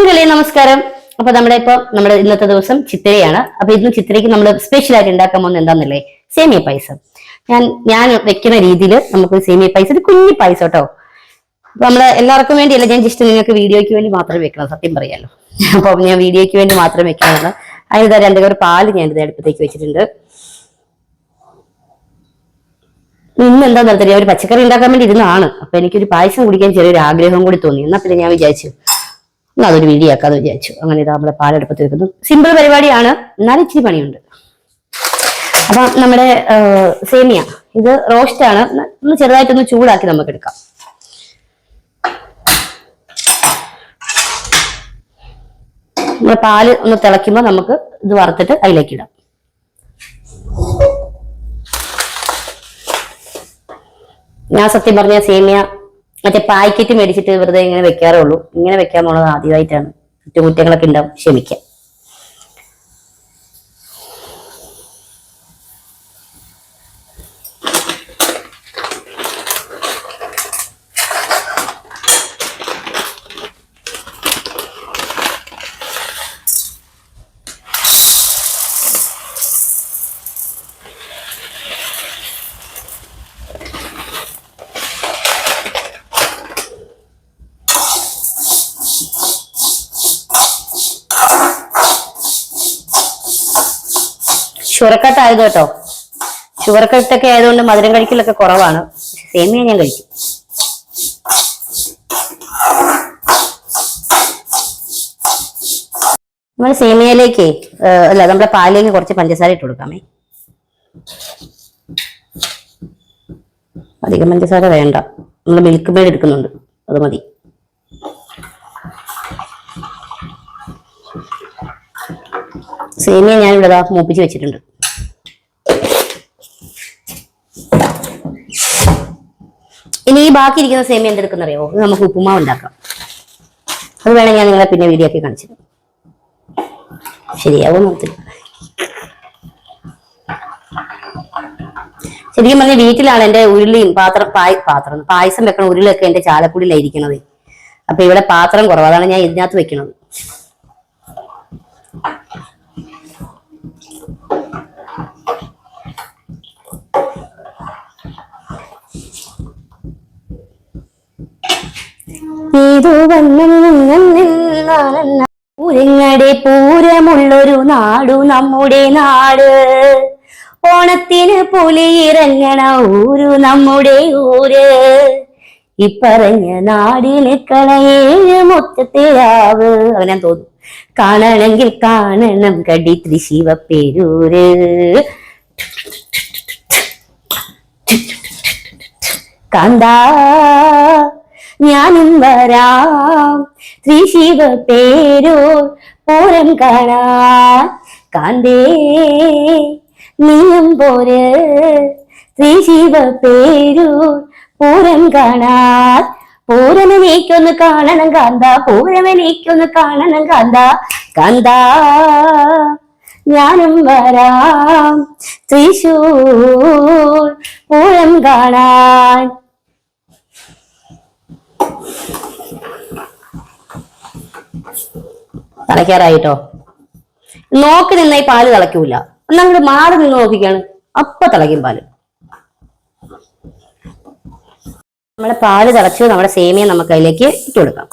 ചങ്കലേ നമസ്കാരം. അപ്പൊ നമ്മുടെ ഇപ്പൊ നമ്മുടെ ഇന്നത്തെ ദിവസം ചിത്തിരയാണ്. അപ്പൊ ഇന്ന് ചിത്തിരയ്ക്ക് നമ്മൾ സ്പെഷ്യൽ ആയിട്ട് ഉണ്ടാക്കാൻ പോകുന്നത് എന്താണെന്നല്ലേ സേമിയ പായസം. ഞാൻ ഞാൻ വെക്കുന്ന രീതിയിൽ നമുക്ക് സേമിയ പായസം ഒരു കുഞ്ഞു പായസം കേട്ടോ. അപ്പൊ നമ്മൾ എല്ലാവർക്കും വേണ്ടിയല്ല ഞാൻ ജസ്റ്റ് നിങ്ങൾക്ക് വീഡിയോയ്ക്ക് വേണ്ടി മാത്രം വെക്കണം സത്യം പറയാലോ. അപ്പൊ ഞാൻ വീഡിയോയ്ക്ക് വേണ്ടി മാത്രം വെക്കാനാണ് അതിന് രണ്ട് കവർ പാൽ ഞാൻ ഇത് അടുപ്പത്തേക്ക് വെച്ചിട്ടുണ്ട്. ഇന്ന് എന്താ അറിയാം ഒരു പച്ചക്കറി ഉണ്ടാക്കാൻ വേണ്ടി ഇരുന്നാണ് അപ്പൊ എനിക്കൊരു പായസം കുടിക്കാൻ ചെറിയൊരു ആഗ്രഹം കൂടി തോന്നി. എന്നാ പിന്നെ ഞാൻ വിചാരിച്ചു എന്നാ അതൊരു വീഡിയോ ആക്കാന്ന് വിചാരിച്ചു. അങ്ങനെ ഇതാ നമ്മുടെ പാലെടുപ്പത്ത് വെക്കുന്നു സിമ്പിൾ പരിപാടിയാണ്. എന്നാലും ഇച്ചിരി പണിയുണ്ട്. അപ്പൊ നമ്മുടെ സേമിയ. ഇത് റോസ്റ്റ് ആണ്. ഒന്ന് ചെറുതായിട്ടൊന്ന് ചൂടാക്കി നമുക്ക് എടുക്കാം. നമ്മുടെ പാൽ ഒന്ന് തിളയ്ക്കുമ്പോൾ നമുക്ക് ഇത് വറുത്തിട്ട് അതിലേക്ക് ഇടാം. ഞാൻ സത്യം പറഞ്ഞ സേമിയ മറ്റേ പാക്കറ്റ് മേടിച്ചിട്ട് വെറുതെ ഇങ്ങനെ വെക്കാറേ ഉള്ളൂ ഇങ്ങനെ വെക്കാൻ പോണത് ആദ്യമായിട്ടാണ് കുറ്റകുറ്റങ്ങളൊക്കെ ഉണ്ടാവും. ക്ഷമിക്കാം. Sugar cut. ഷുഗർ ആയതുകൊണ്ട് മധുരം കഴിക്കലൊക്കെ കുറവാണ്. സേമിയ ഞാൻ കഴിക്കും. നമ്മൾ സേമിയയിലേക്ക് അല്ല നമ്മുടെ പാലിലേക്ക് കുറച്ച് പഞ്ചസാര ഇട്ട് കൊടുക്കാമേ. അധികം പഞ്ചസാര വേണ്ട. നമ്മൾ മിൽക്ക് മെയ്ഡ് എടുക്കുന്നുണ്ട്. അത് മതി. സേമിയ ഞാനിവിടെ മൂപ്പിച്ച് വെച്ചിട്ടുണ്ട്. ഇനി ഈ ബാക്കി ഇരിക്കുന്ന സേമിയ എന്തെടുക്കുന്നറിയോ? അറിയോ നമുക്ക് ഉപ്പുമാവ് ഉണ്ടാക്കാം. അത് വേണം ഞാൻ നിങ്ങളെ പിന്നെ വീഡിയോ ആക്കി കാണിച്ചു. ശരിയാവും നോക്കില്ല ശരിക്കും പറഞ്ഞ വീട്ടിലാണ് എന്റെ ഉരുളിയും പാത്രം പായ പാത്രം പായസം വെക്കണ ഉരുളിയൊക്കെ എന്റെ ചാലക്കുടിയിലായിരിക്കണത് അപ്പൊ ഇവിടെ പാത്രം കുറവ്. അതാണ് ഞാൻ ഇതിനകത്ത് വെക്കണത്. ഏതോ പൂരങ്ങടെ പൂരമുള്ളൊരു നാടു നമ്മുടെ നാട്. ഓണത്തിന് പുലിയിറങ്ങണ ഊരു നമ്മുടെ ഊര്. ഇപ്പറഞ്ഞ നാടിന് കളയേഴ് മുറ്റത്തിലാവ് അങ്ങനെ തോന്നും. കാണണമെങ്കിൽ കാണണം കടി തൃശിവപ്പേരൂര് കാന്താ ഞാനും വരാം. ത്രിശിവ പേരൂർ പൂരം കാണാൻ കാന്തേ നീയും പോര്. ത്രിശിവ പേരൂർ പൂരം കാണാൻ പൂരമനേക്കൊന്ന് കാണണം കാന്ത. പൂരമനേക്കൊന്ന് കാണണം കാന്ത. കാന്ത ഞാനും വരാം. തൃശൂർ പൂരം കാണാൻ. തിളയ്ക്കാറായിട്ടോ നോക്കി നിന്ന ഈ പാൽ തിളയ്ക്കൂല. നമ്മൾ മാറി നിന്ന് നോക്കിക്കാണ്. അപ്പൊ തിളയ്ക്കും പാൽ. നമ്മുടെ പാൽ തിളച്ച് നമ്മുടെ സേമിയ നമുക്ക് അതിലേക്ക് ഇട്ട് കൊടുക്കാം.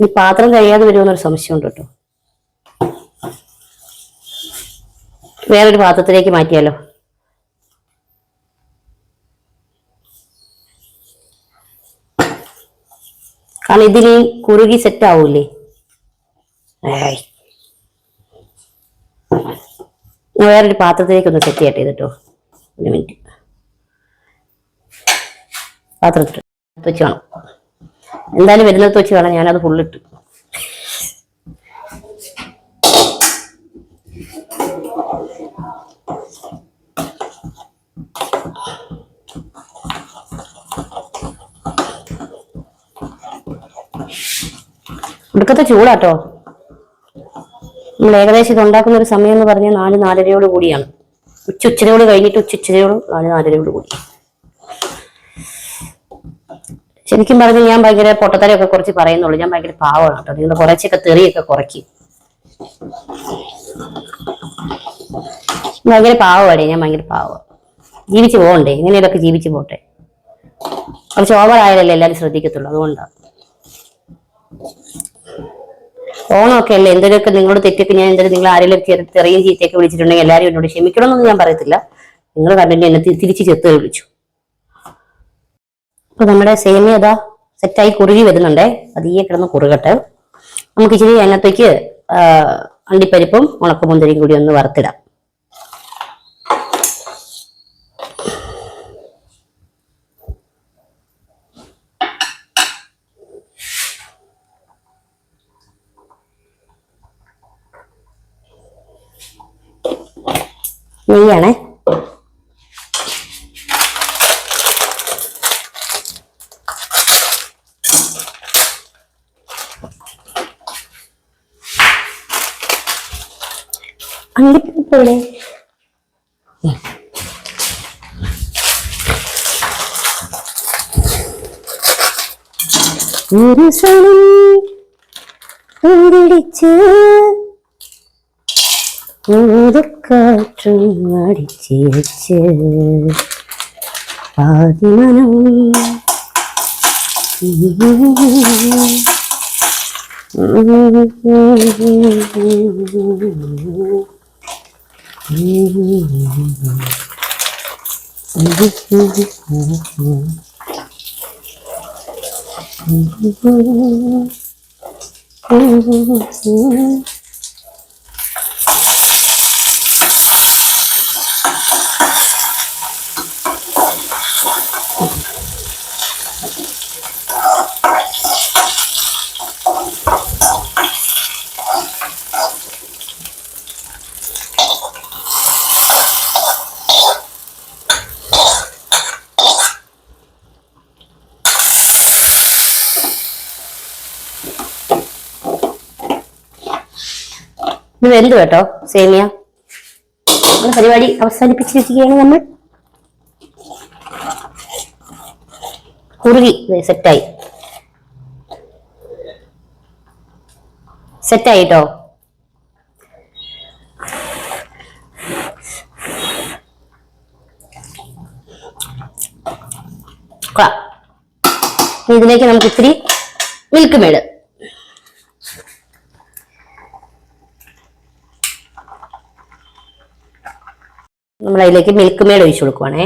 ഈ പാത്രം കഴിയാതെ വരുമെന്നൊരു സംശയമുണ്ട് കേട്ടോ. വേറൊരു പാത്രത്തിലേക്ക് മാറ്റിയാലോ? കാരണം ഇതിന് കുറുകി സെറ്റ് ആവൂലേ വേറൊരു പാത്രത്തിലേക്ക് ഒന്ന് സെറ്റ് ചെയ്യട്ടെ കേട്ടോ ഒരു മിനിറ്റ് പാത്രത്തിൽ വെച്ച് വേണം എന്തായാലും വരുന്നത് വെച്ച് കാണാം ഞാനത് ഫുള്ളിട്ട് ഇടുക്കത്തെ ചൂടാട്ടോ. നമ്മൾ ഏകദേശം ഇത് ഉണ്ടാക്കുന്ന ഒരു സമയം എന്ന് പറഞ്ഞാൽ നാല് നാലരയോട് കൂടിയാണ്. ഉച്ച ഉച്ചരയോട് കഴിഞ്ഞിട്ട് ഉച്ച ഉച്ചരയോട് നാല് നാലരയോട് കൂടിയാണ് ശരിക്കും പറഞ്ഞ് ഞാൻ ഭയങ്കര പൊട്ടത്തരയൊക്കെ കുറച്ച് പറയുന്നുള്ളൂ. ഞാൻ ഭയങ്കര പാവമാണ് കേട്ടോ. നിങ്ങൾ കുറച്ചൊക്കെ തെറിയൊക്കെ കുറയ്ക്കും. ഭയങ്കര പാവമാടേ. ഞാൻ ഭയങ്കര പാവം. ജീവിച്ചു പോകണ്ടേ? ഇങ്ങനെയൊക്കെ ജീവിച്ചു പോട്ടെ? കുറച്ച് ഓവർ ആയാലല്ലേ എല്ലാവരും ശ്രദ്ധിക്കത്തുള്ളൂ. അതുകൊണ്ടാണ് ഓണമൊക്കെ അല്ലേ? എന്തെങ്കിലുമൊക്കെ നിങ്ങളോട് തെറ്റൊക്കെ ഞാൻ എന്തെങ്കിലും നിങ്ങൾ ആരെങ്കിലും തെറിയും ചീത്തയൊക്കെ വിളിച്ചിട്ടുണ്ടെങ്കിൽ എല്ലാവരും എന്നോട് ക്ഷമിക്കണമെന്നൊന്നും ഞാൻ പറയത്തില്ല. നിങ്ങൾ കണ്ടിട്ട് എന്നെ തിരിച്ച് ചെത്ത് വിളിച്ചു. അപ്പൊ നമ്മുടെ സേമിയ അതാ സെറ്റായി കുറുകി വരുന്നുണ്ടേ. അതീയെ കിടന്ന് കുറുകട്ടെ. നമുക്ക് ഇച്ചിരി അതിനകത്തേക്ക് അണ്ടിപ്പരിപ്പും ഉണക്കമുന്തിരിയും കൂടി ഒന്ന് വറുത്തിടാം. നെയ്യാണേ. എവിടെ? ഒരു സണം ഉണ്ടിടിച്ച് കാറ്റും അടിച്ചിരിച്ച് ആദിമനം Mm-hmm. ഇത് വെന്തു കേട്ടോ സേമിയ. നമ്മുടെ പരിപാടി അവസാനിപ്പിച്ചിരിക്കുകയാണ് നമ്മൾ. കുറുകി സെറ്റായി സെറ്റായി കേട്ടോ. ഇതിലേക്ക് നമുക്ക് ഇത്തിരി മിൽക്ക് മേഡ് നമ്മൾ അതിലേക്ക് മിൽക്ക് മേഡ് ഒഴിച്ചു കൊടുക്കുവാണേ.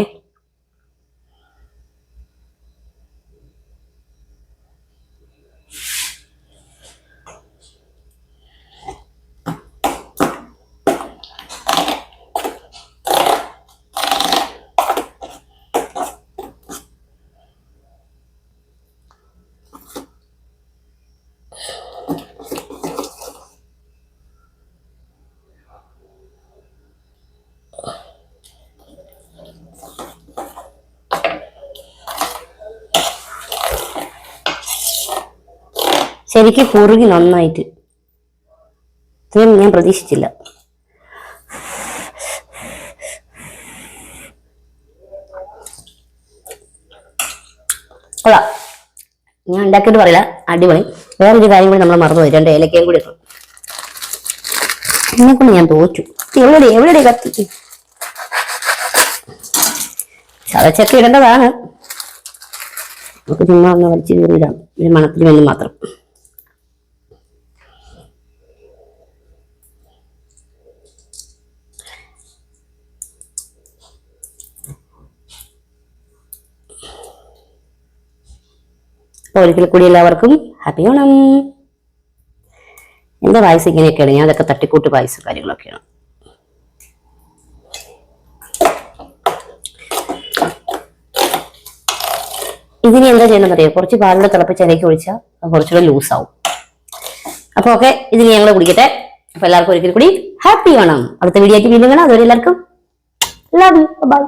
ശരിക്കും കുറുകി നന്നായിട്ട്. ഇത്രയും ഞാൻ പ്രതീക്ഷിച്ചില്ല. കൊള്ളാം. ഞാൻ ഉണ്ടാക്കിയിട്ട് പറയില്ല. അടിപൊളി. വേറൊരു കാര്യം കൂടി നമ്മൾ മറന്നുപോയി. രണ്ട് ഏലക്കയും കൂടി ഇട്ടു. എന്നെ കൊണ്ട് ഞാൻ തോച്ചു എവിടെ എവിടെ കത്തി? ചതച്ചൊക്കെ ഇടേണ്ടതാണ്. നമുക്ക് ചുമ്മാ ഒന്ന് വലിച്ചു കീറിയിടാം. ഒരു മണത്തിന് വേണ്ടി മാത്രം. അപ്പോൾ ഒരിക്കൽ കൂടി എല്ലാവർക്കും ഹാപ്പി ഓണം എന്റെ പായസം ഇങ്ങനെയൊക്കെയാണ്. ഞാൻ അതൊക്കെ തട്ടിക്കൂട്ട് പായസം കാര്യങ്ങളൊക്കെയാണ്. ഇതിനി എന്താ ചെയ്യണമെന്ന് അറിയാം കുറച്ച് പാലിൽ തിളപ്പിച്ച് അതിലേക്ക് ഒഴിച്ചാൽ കുറച്ചുകൂടെ ലൂസാവും അപ്പോൾ ഓക്കെ ഇതിന് ഞങ്ങൾ കുടിക്കട്ടെ. അപ്പോൾ എല്ലാവർക്കും ഒരിക്കൽ കൂടി ഹാപ്പി ഓണം അടുത്ത വീഡിയോ ആയിട്ട് വീണ്ടും കാണാം. അതുവരെ എല്ലാവർക്കും ലവ് യു ബൈ